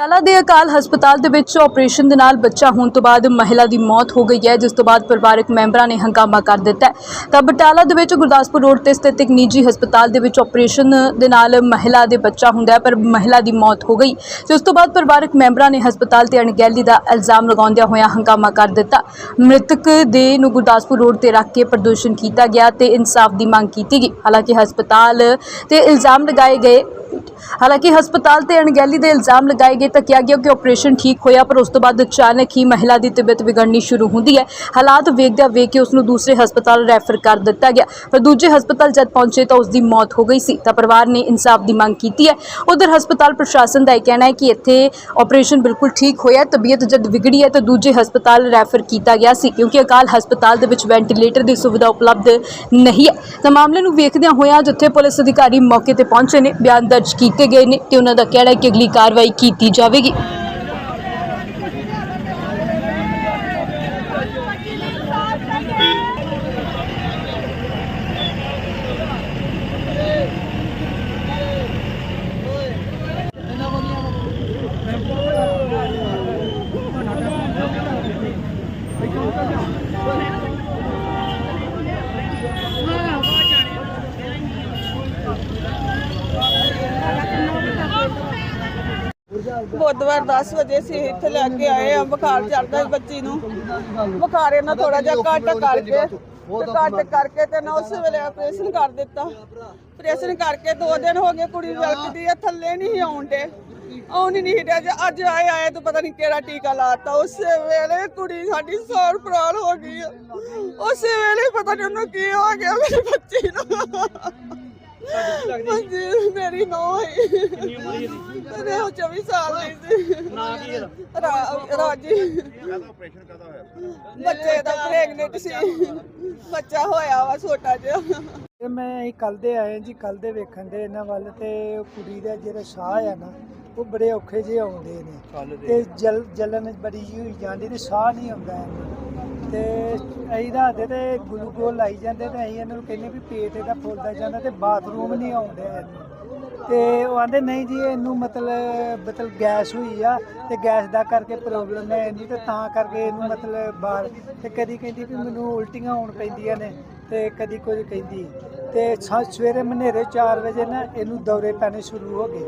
ਪਟਿਆਲਾ ਦੇ ਅਕਾਲ ਹਸਪਤਾਲ ਦੇ ਵਿੱਚ ਆਪਰੇਸ਼ਨ ਦੇ ਨਾਲ ਬੱਚਾ ਹੋਣ ਤੋਂ ਬਾਅਦ ਮਹਿਲਾ ਦੀ ਮੌਤ ਹੋ ਗਈ ਹੈ, ਜਿਸ ਤੋਂ ਬਾਅਦ ਪਰਿਵਾਰਕ ਮੈਂਬਰਾਂ ਨੇ ਹੰਗਾਮਾ ਕਰ ਦਿੱਤਾ ਹੈ। ਤਾਂ ਬਟਾਲਾ ਦੇ ਵਿੱਚ ਗੁਰਦਾਸਪੁਰ ਰੋਡ ਤੇ ਸਥਿਤ ਇੱਕ ਨਿੱਜੀ ਹਸਪਤਾਲ ਦੇ ਵਿੱਚ ਆਪਰੇਸ਼ਨ ਦੇ ਨਾਲ ਮਹਿਲਾ ਦੇ ਬੱਚਾ ਹੁੰਦਾ ਹੈ, ਪਰ ਮਹਿਲਾ ਦੀ ਮੌਤ ਹੋ ਗਈ। ਜਿਸ ਤੋਂ ਬਾਅਦ ਪਰਿਵਾਰਕ ਮੈਂਬਰਾਂ ਨੇ ਹਸਪਤਾਲ ਤੇ ਅਣਗਹਿਲੀ ਦਾ ਇਲਜ਼ਾਮ ਲਗਾਉਂਦਿਆਂ ਹੋਇਆਂ ਹੰਗਾਮਾ ਕਰ ਦਿੱਤਾ। ਮ੍ਰਿਤਕ ਦੇ ਨੂੰ ਗੁਰਦਾਸਪੁਰ ਰੋਡ ਤੇ ਰੱਖ ਕੇ ਪ੍ਰਦੂਸ਼ਣ ਕੀਤਾ ਗਿਆ ਤੇ ਇਨਸਾਫ ਦੀ ਮੰਗ ਕੀਤੀ ਗਈ। ਹਾਲਾਂਕਿ ਹਸਪਤਾਲ ਤੇ ਇਲਜ਼ਾਮ ਲਗਾਏ ਗਏ ਹਾਲਾਂਕਿ ਹਸਪਤਾਲ ਤੇ ਅਣਗਹਿਲੀ ਦੇ ਇਲਜ਼ਾਮ ਲਗਾਏ ਗਏ ਤਾਂ ਕਿਹਾ ਗਿਆ ਕਿ ਆਪਰੇਸ਼ਨ ਠੀਕ ਹੋਇਆ, ਪਰ ਉਸ ਤੋਂ ਬਾਅਦ ਅਚਾਨਕ ਹੀ ਮਹਿਲਾ ਦੀ ਤਬੀਅਤ ਵਿਗੜਨੀ ਸ਼ੁਰੂ ਹੁੰਦੀ ਹੈ। ਹਾਲਾਤ ਵੇਖਦਿਆਂ ਵੇਖ ਕੇ ਉਸ ਨੂੰ ਦੂਸਰੇ ਹਸਪਤਾਲ ਰੈਫਰ ਕਰ ਦਿੱਤਾ ਗਿਆ। ਪਰ ਦੂਜੇ ਹਸਪਤਾਲ ਜਦ ਪਹੁੰਚੇ ਤਾਂ ਉਸ ਦੀ ਮੌਤ ਹੋ ਗਈ ਸੀ। ਤਾਂ ਪਰਿਵਾਰ ਨੇ ਇਨਸਾਫ ਦੀ ਮੰਗ ਕੀਤੀ ਹੈ। ਉਧਰ ਹਸਪਤਾਲ ਪ੍ਰਸ਼ਾਸਨ ਦਾ ਇਹ ਕਹਿਣਾ ਹੈ ਕਿ ਇੱਥੇ ਆਪਰੇਸ਼ਨ ਬਿਲਕੁਲ ਠੀਕ ਹੋਇਆ, ਤਬੀਅਤ ਜਦ ਵਿਗੜੀ ਹੈ ਤਾਂ ਦੂਜੇ ਹਸਪਤਾਲ ਰੈਫਰ ਕੀਤਾ ਗਿਆ ਸੀ, ਕਿਉਂਕਿ ਅਕਾਲ ਹਸਪਤਾਲ ਦੇ ਵਿੱਚ ਵੈਂਟੀਲੇਟਰ ਦੀ ਸੁਵਿਧਾ ਉਪਲਬਧ ਨਹੀਂ ਹੈ। ਤਾਂ ਮਾਮਲੇ ਨੂੰ ਵੇਖਦਿਆਂ ਹੋਇਆਂ ਜਿੱਥੇ ਪੁਲਿਸ ਅਧਿਕਾਰੀ ਮੌਕੇ ਤੇ ਪਹੁੰਚੇ ਨੇ। ਬਿਆਨ ਦਰਜ ਕੀਤੇ ਗਏ ਨੇ ਤੇ ਉਹਨਾਂ ਦਾ ਕਹਿਣਾ ਹੈ ਕਿ ਅਗਲੀ ਕਾਰਵਾਈ ਕੀਤੀ ਜਾਵੇਗੀ। ਬੁੱਧਵਾਰ 10 ਵਜੇ ਅਸੀਂ ਇੱਥੇ ਲੈ ਕੇ ਆਏ ਆ, ਬੁਖਾਰ ਚੜਦਾ ਬੱਚੀ ਨੂੰ। ਬੁਖਾਰ ਇਹਨਾਂ ਥੋੜਾ ਜਿਹਾ ਘੱਟ ਕਰਕੇ, ਤੇ ਘੱਟ ਕਰਕੇ ਤੇ ਨਾ ਉਸ ਵੇਲੇ ਆਪਰੇਸ਼ਨ ਕਰ ਦਿੱਤਾ। ਆਪਰੇਸ਼ਨ ਕਰਕੇ 2 ਦਿਨ ਹੋ ਗਏ ਕੁੜੀ ਵਲਕਦੀ ਆ ਥੱਲੇ ਨਹੀਂ ਆਉਣ ਦੇ। ਆਉਣ ਹੀ ਨਹੀਂ ਡਿਆ, ਅੱਜ ਆਏ ਆਏ ਤੂੰ ਪਤਾ ਨਹੀਂ ਕਿਹੜਾ ਟੀਕਾ ਲਾਤਾ। ਉਸ ਵੇਲੇ ਕੁੜੀ ਸਾਡੀ ਸੌਰ ਪ੍ਰਾਲ ਹੋ ਗਈ ਆ। ਵੇਲੇ ਪਤਾ ਨਹੀਂ ਉਹਨੂੰ ਕੀ ਹੋ ਗਿਆ, ਮੇਰੀ ਬੱਚੀ ਨੂੰ। ਹਾਂਜੀ ਮੇਰੀ ਨੌਂ ਹੈ। ਤੇ ਉਹ 24 ਸਾਲ ਦੀ ਸੀ। ਨਾਂ ਕੀ ਹੈ ਰਾਜੀ ਆਪਰੇਸ਼ਨ ਕਦਾ ਹੋਇਆ ਬੱਚੇ ਦਾ ਪ੍ਰੈਗਨੈਂਟ ਸੀ। ਬੱਚਾ ਹੋਇਆ ਵਾ ਛੋਟਾ ਜਿਹਾ। ਇਹ ਮੈਂ ਕੱਲ ਦੇ ਆਏ ਜੀ ਕੱਲ ਦੇ ਵੇਖਣ ਦੇ ਇਹਨਾਂ ਵੱਲ ਤੇ ਉਹ ਕੁੜੀ ਦਾ ਜਿਹੜਾ ਸਾਹ ਆ ਨਾ ਉਹ ਬੜੇ ਔਖੇ ਜਿਹੇ ਆਉਂਦੇ ਨੇ। ਤੇ ਜਲ ਜਲਨ ਬੜੀ ਜਿਹੀ ਹੋਈ ਜਾਂਦੀ ਤੇ ਸਾਹ ਨਹੀਂ ਆਉਂਦਾ ਤੇ ਅਸੀਂ ਰਾਤੇ ਤੇ ਗਲੂਕੋਜ਼ ਲਾਈ ਜਾਂਦੇ ਤੇ ਅਸੀਂ ਇਹਨਾਂ ਨੂੰ ਕਹਿੰਦੇ ਵੀ ਪੇਟ ਇਹਦਾ ਫੁੱਲਦਾ ਜਾਂਦਾ ਤੇ ਬਾਥਰੂਮ ਨਹੀਂ ਆਉਂਦਾ ਤੇ ਉਹ ਆਂਦੇ ਨਹੀਂ ਜੀ ਇਹਨੂੰ ਮਤਲਬ ਮਤਲਬ ਗੈਸ ਹੋਈ ਆ ਤੇ ਗੈਸ ਦਾ ਕਰਕੇ ਪ੍ਰੋਬਲਮ ਹੈ ਨਹੀਂ ਤੇ ਤਾਂ ਕਰਕੇ ਇਹਨੂੰ ਮਤਲਬ ਬਾਹਰ ਤੇ ਕਦੀ ਕਹਿੰਦੀ ਵੀ ਮੈਨੂੰ ਉਲਟੀਆਂ ਹੋਣ ਪੈਂਦੀਆਂ ਨੇ ਤੇ ਕਦੀ ਕੁਝ ਕਹਿੰਦੀ। ਤੇ ਸਾ- ਸਵੇਰੇ ਮਨੇਰੇ 4 ਵਜੇ ਨਾ ਇਹਨੂੰ ਦੌਰੇ ਪੈਣੇ ਸ਼ੁਰੂ ਹੋ ਗਏ।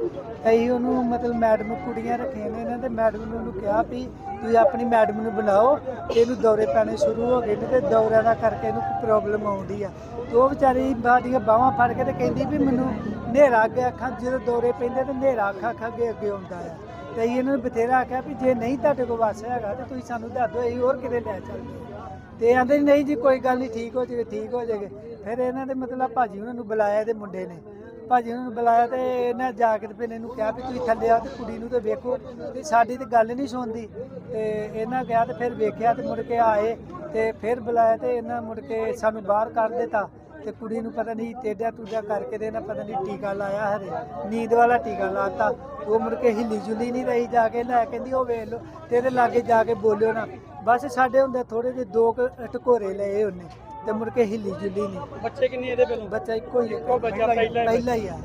ਅਸੀਂ ਉਹਨੂੰ ਮਤਲਬ ਮੈਡਮ ਕੁੜੀਆਂ ਰੱਖੀਆਂ ਨੇ ਇਹਨਾਂ ਤੇ ਮੈਡਮ ਨੂੰ ਉਹਨੂੰ ਕਿਹਾ ਵੀ ਤੁਸੀਂ ਆਪਣੀ ਮੈਡਮ ਨੂੰ ਬੁਲਾਓ ਤੇ ਇਹਨੂੰ ਦੌਰੇ ਪੈਣੇ ਸ਼ੁਰੂ ਹੋ ਗਏ ਨੇ ਤੇ ਦੌਰਿਆਂ ਦਾ ਕਰਕੇ ਇਹਨੂੰ ਪ੍ਰੋਬਲਮ ਆਉਂਦੀ ਆ। ਤੇ ਉਹ ਵਿਚਾਰੀ ਬਾਡੀਆਂ ਬਾਹਾਂ ਫੜ ਕੇ ਤੇ ਕਹਿੰਦੀ ਵੀ ਮੈਨੂੰ ਹਨੇਰਾ ਅੱਗੇ ਅੱਖਾਂ, ਜਦੋਂ ਦੌਰੇ ਪੈਂਦੇ ਤੇ ਹਨੇਰਾ ਅੱਖਾਂ ਅੱਖਾਂ ਅੱਗੇ ਅੱਗੇ ਆਉਂਦਾ ਆ। ਤੇ ਇਹਨਾਂ ਨੂੰ ਬਥੇਰਾ ਆਖਿਆ ਵੀ ਜੇ ਨਹੀਂ ਤੁਹਾਡੇ ਕੋਲ ਵਸ ਹੈਗਾ ਤੇ ਤੁਸੀਂ ਸਾਨੂੰ ਦੱਸ ਦਿਓ, ਅਸੀਂ ਹੋਰ ਕਿਤੇ ਲੈ ਚੱਲਦੇ ਤੇ ਆਂਦੇ ਨਹੀਂ ਜੀ, ਕੋਈ ਗੱਲ ਨਹੀਂ, ਠੀਕ ਹੋ ਜਾਵੇ, ਠੀਕ ਹੋ ਜਾਵੇ। ਫਿਰ ਇਹਨਾਂ ਦੇ ਮਤਲਬ ਭਾਜੀ ਉਹਨਾਂ ਨੂੰ ਬੁਲਾਇਆ ਇਹਦੇ ਮੁੰਡੇ ਨੇ। ਭਾਜੀ ਉਹਨਾਂ ਨੂੰ ਬੁਲਾਇਆ ਤੇ ਇਹਨਾਂ ਜਾ ਕੇ ਤੇ ਫਿਰ ਇਹਨੂੰ ਕਿਹਾ ਵੀ ਤੁਸੀਂ ਥੱਲੇ ਆ ਤੇ ਕੁੜੀ ਨੂੰ ਤੇ ਵੇਖੋ। ਤੇ ਸਾਡੀ ਤੇ ਗੱਲ ਨਹੀਂ ਸੁਣਦੀ। ਤੇ ਇਹਨਾਂ ਕਿਹਾ ਤੇ ਫਿਰ ਵੇਖਿਆ ਤੇ ਮੁੜ ਕੇ ਆਏ ਤੇ ਫਿਰ ਬੁਲਾਇਆ ਤੇ ਇਹਨਾਂ ਮੁੜ ਕੇ ਸਾਨੂੰ ਬਾਹਰ ਕੱਢ ਦਿੱਤਾ। ਤੇ ਕੁੜੀ ਨੂੰ ਪਤਾ ਨਹੀਂ ਟੇਡਾ ਟੂਡਾ ਕਰਕੇ ਤੇ ਇਹਨਾਂ ਪਤਾ ਨਹੀਂ ਟੀਕਾ ਲਾਇਆ ਹਰੇ। ਨੀਂਦ ਵਾਲਾ ਟੀਕਾ ਲਾਤਾ। ਉਹ ਮੁੜ ਕੇ ਹਿੱਲੀ ਜੁਲੀ ਨਹੀਂ ਰਹੀ ਜਾ ਕੇ। ਲੈ ਕਹਿੰਦੀ, ਉਹ ਵੇਖ ਲਓ, ਤੇਰੇ ਲਾਗੇ ਜਾ ਕੇ ਬੋਲਿਓ ਨਾ। ਬਸ ਸਾਡੇ ਹੁੰਦੇ ਥੋੜੇ ਜਿਹੇ ਦੋ ਕੁ ਟਕੋਰੇ ਲਏ ਉਹਨੇ ਤੇ ਮੁੜ ਕੇ ਹਿੱਲੀ ਜੁਲੀ ਨਹੀਂ ਬੱਚੇ ਕਿੰਨੇ ਇਹਦੇ ਪਹਿਲੋਂ? ਬੱਚਾ ਇੱਕੋ ਹੀ ਹੈ। ਇੱਕੋ ਬੱਚਾ ਪਹਿਲਾ ਹੀ ਪਹਿਲਾ ਹੀ ਆ।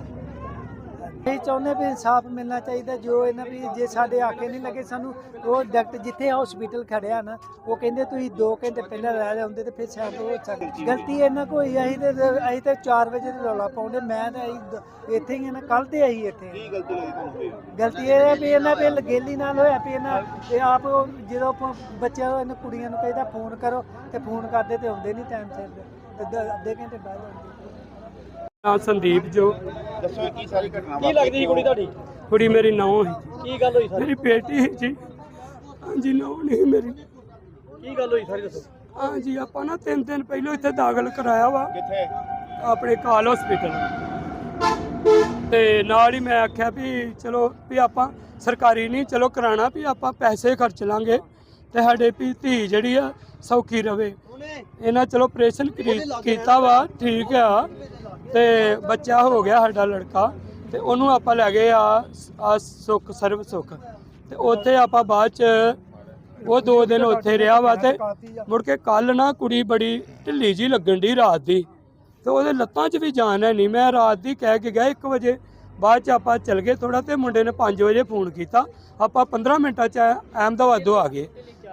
ਅਸੀਂ ਚਾਹੁੰਦੇ ਵੀ ਇਨਸਾਫ ਮਿਲਣਾ ਚਾਹੀਦਾ ਜੋ ਇਹਨਾਂ ਵੀ ਜੇ ਸਾਡੇ ਆਖੇ ਨਹੀਂ ਲੱਗੇ ਸਾਨੂੰ ਉਹ ਡਾਕਟਰ ਜਿੱਥੇ ਹਸਪੀਟਲ ਖੜਿਆ ਨਾ ਉਹ ਕਹਿੰਦੇ ਤੁਸੀਂ 2 ਘੰਟੇ ਪਹਿਲਾਂ ਲੈ ਲਿਆਉਂਦੇ ਤੇ ਫਿਰ ਸ਼ਾਇਦ ਉਹ ਸਕਦੀ। ਗਲਤੀ ਇਹਨਾਂ ਕੋਈ ਅਸੀਂ ਤੇ ਅਸੀਂ ਤੇ 4 ਵਜੇ ਤੇ ਰੌਲਾ ਪਾਉਂਦੇ ਮੈਂ ਤਾਂ ਅਸੀਂ ਦ- ਇੱਥੇ ਹੀ ਆ ਨਾ ਕੱਲ ਤੇ ਆਈ ਇੱਥੇ ਕੀ ਗਲਤੀ ਲੱਗੀ ਤੁਹਾਨੂੰ ਗਲਤੀ ਇਹ ਹੈ ਵੀ ਇਹਨਾਂ ਵੀ ਲਗੇਲੀ ਨਾਲ ਹੋਇਆ ਵੀ ਇਹਨਾਂ ਇਹ ਆਪ ਜਦੋਂ ਬੱਚਿਆਂ ਨੂੰ ਇਹਨਾਂ ਕੁੜੀਆਂ ਨੂੰ ਕਹਿੰਦਾ ਫੋਨ ਕਰੋ ਤੇ ਫੋਨ ਕਰਦੇ ਤੇ ਆਉਂਦੇ ਨਹੀਂ ਟਾਈਮ ਸਿਰ ਤੇ ਦ- ਅੱਧੇ ਘੰਟੇ ਬਾਅਦ ਆਉਂਦੇ ਨਾਂ ਸੰਦੀਪ ਜੋ। ਦੱਸੋ ਕੀ ਸਾਰੀ ਘਟਨਾ ਕੀ ਲੱਗਦੀ ਸੀ ਕੁੜੀ ਤੁਹਾਡੀ? ਕੁੜੀ ਮੇਰੀ ਨੌਂ ਹੈ ਕੀ ਗੱਲ ਹੋਈ ਸਾਰੀ? ਮੇਰੀ ਬੇਟੀ ਹੈ ਜੀ। ਹਾਂਜੀ ਨੌਂ ਨਹੀਂ ਮੇਰੀ। ਕੀ ਗੱਲ ਹੋਈ ਸਾਰੀ ਦੱਸੋ? ਹਾਂਜੀ ਆਪਾਂ ਨਾ ਤਿੰਨ ਦਿਨ ਪਹਿਲਾਂ ਇੱਥੇ ਦਾਖਲ ਕਰਾਇਆ ਵਾ। ਕਿੱਥੇ? ਆਪਣੇ ਕਾਲ ਹਸਪੀਟਲ ਤੇ ਨਾਲ ਹੀ ਮੈਂ ਆਖਿਆ ਵੀ ਚਲੋ ਵੀ ਆਪਾਂ ਸਰਕਾਰੀ ਨਹੀਂ ਚਲੋ ਕਰਾਣਾ ਵੀ ਆਪਾਂ ਪੈਸੇ ਖਰਚ ਲਾਂਗੇ ਤੇ ਸਾਡੇ ਵੀ ਧੀ ਜਿਹੜੀ ਆ ਸੌਖੀ ਰਵੇ। ਇਹਨਾਂ ਚਲੋ ਆਪਰੇਸ਼ਨ ਕੀਤਾ ਵਾ ਠੀਕ ਆ। ਤੇ ਬੱਚਾ ਹੋ ਗਿਆ ਸਾਡਾ ਲੜਕਾ ਤੇ ਉਹਨੂੰ ਆਪਾਂ ਲੈ ਗਏ ਆ ਆ ਸੁੱਖ ਸਰਬ ਸੁੱਖ। ਤੇ ਉੱਥੇ ਆਪਾਂ ਬਾਅਦ ਚ ਉਹ ਦੋ ਦਿਨ ਉੱਥੇ ਰਿਹਾ ਵਾ ਤੇ ਮੁੜ ਕੇ ਕੱਲ ਨਾ ਕੁੜੀ ਬੜੀ ਢਿੱਲੀ ਜੀ ਲੱਗਣ ਦੀ ਰਾਤ ਦੀ। ਤੇ ਉਹਦੇ ਲੱਤਾਂ 'ਚ ਵੀ ਜਾਨ ਹੈ ਨਹੀਂ। ਮੈਂ ਰਾਤ ਦੀ ਕਹਿ ਕੇ ਗਿਆ 1 ਵਜੇ ਬਾਅਦ ਚ ਆਪਾਂ ਚੱਲ ਗਏ ਥੋੜਾ ਤੇ ਮੁੰਡੇ ਨੇ 5 ਵਜੇ ਫੋਨ ਕੀਤਾ। ਆਪਾਂ 15 ਮਿੰਟਾਂ ਚ ਅਹਿਮਦਾਬਾਦੋਂ ਆ ਗਏ।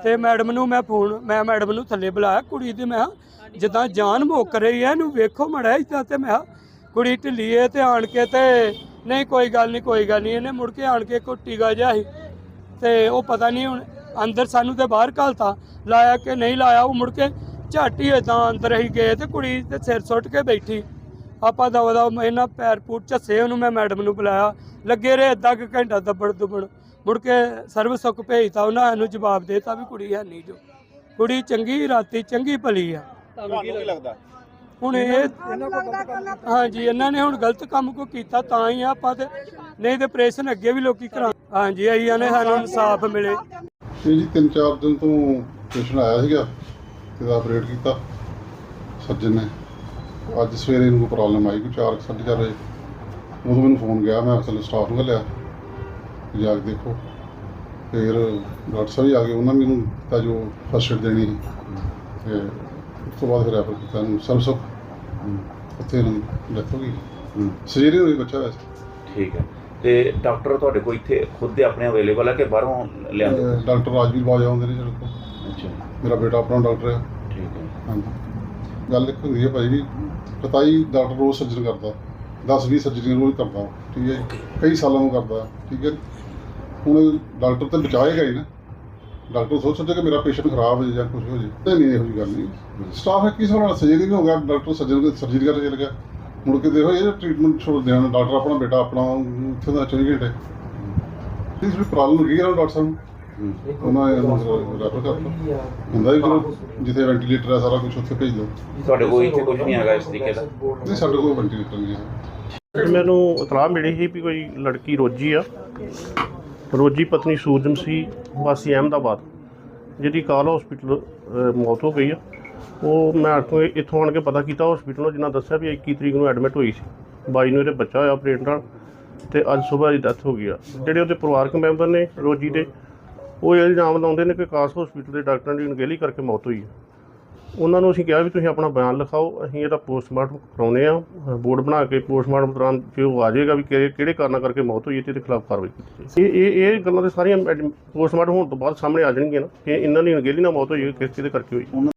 ਤੇ ਮੈਡਮ ਨੂੰ ਮੈਂ ਫੋਨ ਮੈਂ ਮੈਡਮ ਨੂੰ ਥੱਲੇ ਬੁਲਾਇਆ ਕੁੜੀ ਤੇ ਮੈਂ ਕਿਹਾ, ਜਿੱਦਾਂ ਜਾਨ ਮੁੱਕ ਰਹੀ ਹੈ ਇਹਨੂੰ ਵੇਖੋ ਮੜਾ ਇਦਾਂ ਤੇ ਮੈਂ ਕਿਹਾ, ਕੁੜੀ ਢਿੱਲੀ ਏ ਤੇ ਆਣ ਕੇ ਤੇ ਨਹੀਂ ਕੋਈ ਗੱਲ ਨਹੀਂ ਕੋਈ ਗੱਲ ਨਹੀਂ ਇਹਨੇ ਮੁੜ ਕੇ ਆਣ ਕੇ ਕੋਈ ਗਾ ਜਿਹਾ ਸੀ। ਤੇ ਉਹ ਪਤਾ ਨਹੀਂ ਹੁਣ ਅੰਦਰ ਸਾਨੂੰ ਤੇ ਬਾਹਰ ਘਲਤਾ ਲਾਇਆ ਕਿ ਨਹੀਂ ਲਾਇਆ ਉਹ ਮੁੜ ਕੇ ਝਾਟੀ ਏਦਾਂ ਅੰਦਰ ਹੀ ਗਏ ਤੇ ਕੁੜੀ ਤੇ ਸਿਰ ਸੁੱਟ ਕੇ ਬੈਠੀ। ਆਪਾਂ ਦਵਾ ਦਾ ਇਹਨਾਂ ਪੈਰ ਪੂਰ ਝੱਸੇ ਉਹਨੂੰ ਮੈਂ ਮੈਡਮ ਨੂੰ ਬੁਲਾਇਆ ਲੱਗੇ ਰਹੇ ਅੱਧਾ ਕੁ ਘੰਟਾ ਦੱਬੜ ਦੁਬੜ ਮੁੜ ਕੇ ਸਰਵ ਸੁੱਖ ਭੇਜਤਾ ਉਹਨਾਂ ਨੂੰ ਜਵਾਬ ਦੇਤਾ ਵੀ ਕੁੜੀ ਹੈ ਨਹੀਂ ਜੋ। ਕੁੜੀ ਚੰਗੀ ਰਾਤੀ ਚੰਗੀ ਭਲੀ ਆ। ਤੁਹਾਨੂੰ ਕੀ ਲੱਗਦਾ? ਹੁਣ ਇਹ ਹਾਂਜੀ ਇਹਨਾਂ ਨੇ ਹੁਣ ਗਲਤ ਕੰਮ ਕੋ ਕੀਤਾ ਤਾਂ ਹੀ ਆ ਆਪਾਂ ਤੇ ਨਹੀਂ ਤੇ ਆਪਰੇਸ਼ਨ ਅੱਗੇ ਵੀ ਲੋਕੀ ਕਰਾ ਹਾਂਜੀ ਆਈਆਂ ਨੇ ਸਾਨੂੰ ਇਨਸਾਫ ਮਿਲੇ। ਇਹ ਜੀ ਤਿੰਨ ਚਾਰ ਦਿਨ ਤੋਂ ਪੇਸ਼ੈਂਟ ਆਇਆ ਸੀਗਾ ਤੇ ਦਾ ਆਪਰੇਟ ਕੀਤਾ ਸਰਜਨ ਨੇ। ਅੱਜ ਸਵੇਰੇ ਇਹਨੂੰ ਪ੍ਰੋਬਲਮ ਆਈ ਕੋਈ 4 4:30 ਵਜੇ। ਉਦੋਂ ਮੈਨੂੰ ਫੋਨ ਗਿਆ ਮੈਂ ਅਸਲ ਸਟਾਫ ਨੂੰ ਘੱਲਿਆ ਕਿ ਜਾ ਕੇ ਦੇਖੋ। ਫਿਰ ਡਾਕਟਰ ਸਾਹਿਬ ਵੀ ਆ ਗਏ ਉਹਨਾਂ ਨੇ ਮੈਨੂੰ ਤਾਂ ਜੋ ਫਸਟ ਏਡ ਦੇਣੀ ਸੀ। ਤੇ ਉਸ ਤੋਂ ਬਾਅਦ ਫਿਰ ਰੈਫਰ ਕੀਤਾ ਨੂੰ ਸਭ ਸੁੱਖ। ਉੱਥੇ ਨੂੰ ਡੈਥ ਹੋ ਗਈ। ਸਜੀਰੀ ਹੋਈ ਬੱਚਾ ਵੈਸੇ। ਠੀਕ ਹੈ। ਤੇ ਡਾਕਟਰ ਤੁਹਾਡੇ ਕੋਲ ਇੱਥੇ ਖੁਦ ਦੇ ਆਪਣੇ ਅਵੇਲੇਬਲ ਹੈ ਕਿ ਬਾਹਰੋਂ ਲਿਆਂਦੇ ਡਾਕਟਰ ਰਾਜਵੀਰ ਬਾਜਾ ਆਉਂਦੇ ਨੇ ਜਿਹੜੇ ਕੋਲ। ਅੱਛਾ। ਮੇਰਾ ਬੇਟਾ ਆਪਣਾ ਡਾਕਟਰ ਹੈ ਠੀਕ ਹੈ। ਹਾਂਜੀ। ਗੱਲ ਇੱਕ ਹੁੰਦੀ ਹੈ ਭਾਈ ਜੀ ਪਤਾਈ ਡਾਕਟਰ ਰੋਜ਼ ਸਰਜਨ ਕਰਦਾ। 10 20 ਸਰਜਰੀਆਂ ਰੋਜ਼ ਕਰਦਾ। ਠੀਕ ਹੈ ਕਈ ਸਾਲਾਂ ਨੂੰ ਕਰਦਾ। ਠੀਕ ਹੈ। ਹੁਣ ਡਾਕਟਰ ਤੇ ਬਚਾਏਗਾ ਹੀ ਨਾ। ਡਾਕਟਰ ਸੋਚ ਸੋਚੇ ਕਿ ਮੇਰਾ ਪੇਸ਼ੈਂਟ ਖਰਾਬ ਹੋ ਜਾਂ ਕੁਝ ਹੋ ਜਾਏ ਤੇ ਨਹੀਂ ਇਹੋ ਜਿਹੀ ਗੱਲ ਨਹੀਂ। ਸਟਾਫ ਇੱਕ ਕਿਸੇ ਨਾਲ ਸਰਜਰੀ ਵੀ ਹੋ ਗਿਆ ਡਾਕਟਰ ਸਰਜਨ ਸਰਜਰੀ ਕਰਨ ਚਲ ਗਿਆ। ਮੁੜ ਕੇ ਦੇਖੋ ਇਹ ਟ੍ਰੀਟਮੈਂਟ ਛੋੜ ਦੇਣਾ ਡਾਕਟਰ ਆਪਣਾ ਬੇਟਾ ਆਪਣਾ ਉੱਥੇ ਦਾ 24 ਘੰਟੇ। ਇਸ ਵੀ ਪ੍ਰੋਬਲਮ ਹੋ ਗਈ ਹੈ ਡਾਕਟਰ ਸਾਹਿਬ ਨੂੰ। ਉਹਨਾਂ ਨੇ ਰੈਫਰ ਕਰਤਾ। ਹੁੰਦਾ ਹੀ ਚਲੋ ਜਿੱਥੇ ਵੈਂਟੀਲੇਟਰ ਹੈ ਸਾਰਾ ਕੁਝ ਉੱਥੇ ਭੇਜ ਦਿਓ। ਤੁਹਾਡੇ ਕੋਲ ਇੱਥੇ ਕੁਝ ਨਹੀਂ ਹੈਗਾ ਇਸ ਤਰੀਕੇ ਦਾ। ਨਹੀਂ ਸਾਡੇ ਕੋਲ ਵੈਂਟੀਲੇਟਰ ਨਹੀਂ ਹੈ। ਮੈਨੂੰ ਇਤਲਾਹ ਮਿਲੀ ਸੀ ਵੀ ਕੋਈ ਲੜਕੀ ਰੋਜੀ ਆ। ਰੋਜੀ ਪਤਨੀ ਸੂਰਜਮ ਸੀ, ਵਾਸੀ ਅਹਿਮਦਾਬਾਦ, ਜਿਹਦੀ ਕਾਲ ਹਸਪੀਟਲ ਮੌਤ ਹੋ ਗਈ ਆ। ਉਹ ਮੈਂ ਇੱਥੋਂ ਇੱਥੋਂ ਆਣ ਕੇ ਪਤਾ ਕੀਤਾ ਹਸਪੀਟਲੋਂ ਜਿਨ੍ਹਾਂ ਦੱਸਿਆ ਵੀ 21 ਤਰੀਕ ਨੂੰ ਐਡਮਿਟ ਹੋਈ ਸੀ। 22 ਨੂੰ ਇਹਦੇ ਬੱਚਾ ਹੋਇਆ ਆਪਰੇਟ ਨਾਲ, ਤੇ ਅੱਜ ਸਵੇਰ ਦੀ ਡੈਥ ਹੋ ਗਈ ਆ। ਜਿਹੜੇ ਉਹਦੇ ਪਰਿਵਾਰਕ ਮੈਂਬਰ ਨੇ ਰੋਜੀ ਦੇ, ਉਹ ਇਹ ਇਲਜ਼ਾਮ ਲਾਉਂਦੇ ਨੇ ਕਿ ਕਾਸ ਹਸਪੀਟਲ ਦੇ ਡਾਕਟਰਾਂ ਦੀ ਅਣਗਹਿਲੀ ਕਰਕੇ ਮੌਤ ਹੋਈ ਹੈ ਉਹਨਾਂ ਨੂੰ ਅਸੀਂ ਕਿਹਾ ਵੀ ਤੁਸੀਂ ਆਪਣਾ ਬਿਆਨ ਲਿਖਾਓ, ਅਸੀਂ ਇਹਦਾ ਪੋਸਟਮਾਰਟਮ ਕਰਾਉਨੇ ਆ ਬੋਰਡ ਬਣਾ ਕੇ ਪੋਸਟਮਾਰਟਮ ਦੌਰਾਨ ਜੇ ਉਹ ਆ ਜਾਏਗਾ ਵੀ ਕਿਹੜੇ ਕਿਹੜੇ ਕਾਰਨਾਂ ਕਰਕੇ ਮੌਤ ਹੋਈ ਹੈ ਤੇ ਇਹਦੇ ਖਿਲਾਫ ਕਾਰਵਾਈ ਕੀਤੀ ਜਾਏ ਇਹ ਇਹ ਇਹ ਗੱਲਾਂ ਤੇ ਸਾਰੀਆਂ ਪੋਸਟਮਾਰਟਮ ਹੋਣ ਤੋਂ ਬਾਅਦ ਸਾਹਮਣੇ ਆ ਜਾਣਗੀਆਂ ਨਾ, ਕਿ ਇਹਨਾਂ ਦੀ ਅਣਗਹਿਲੀ ਨਾਲ ਮੌਤ ਹੋਈ ਹੈ, ਕਿਸ ਚੀਜ਼ ਦੇ ਕਰਕੇ ਹੋਈ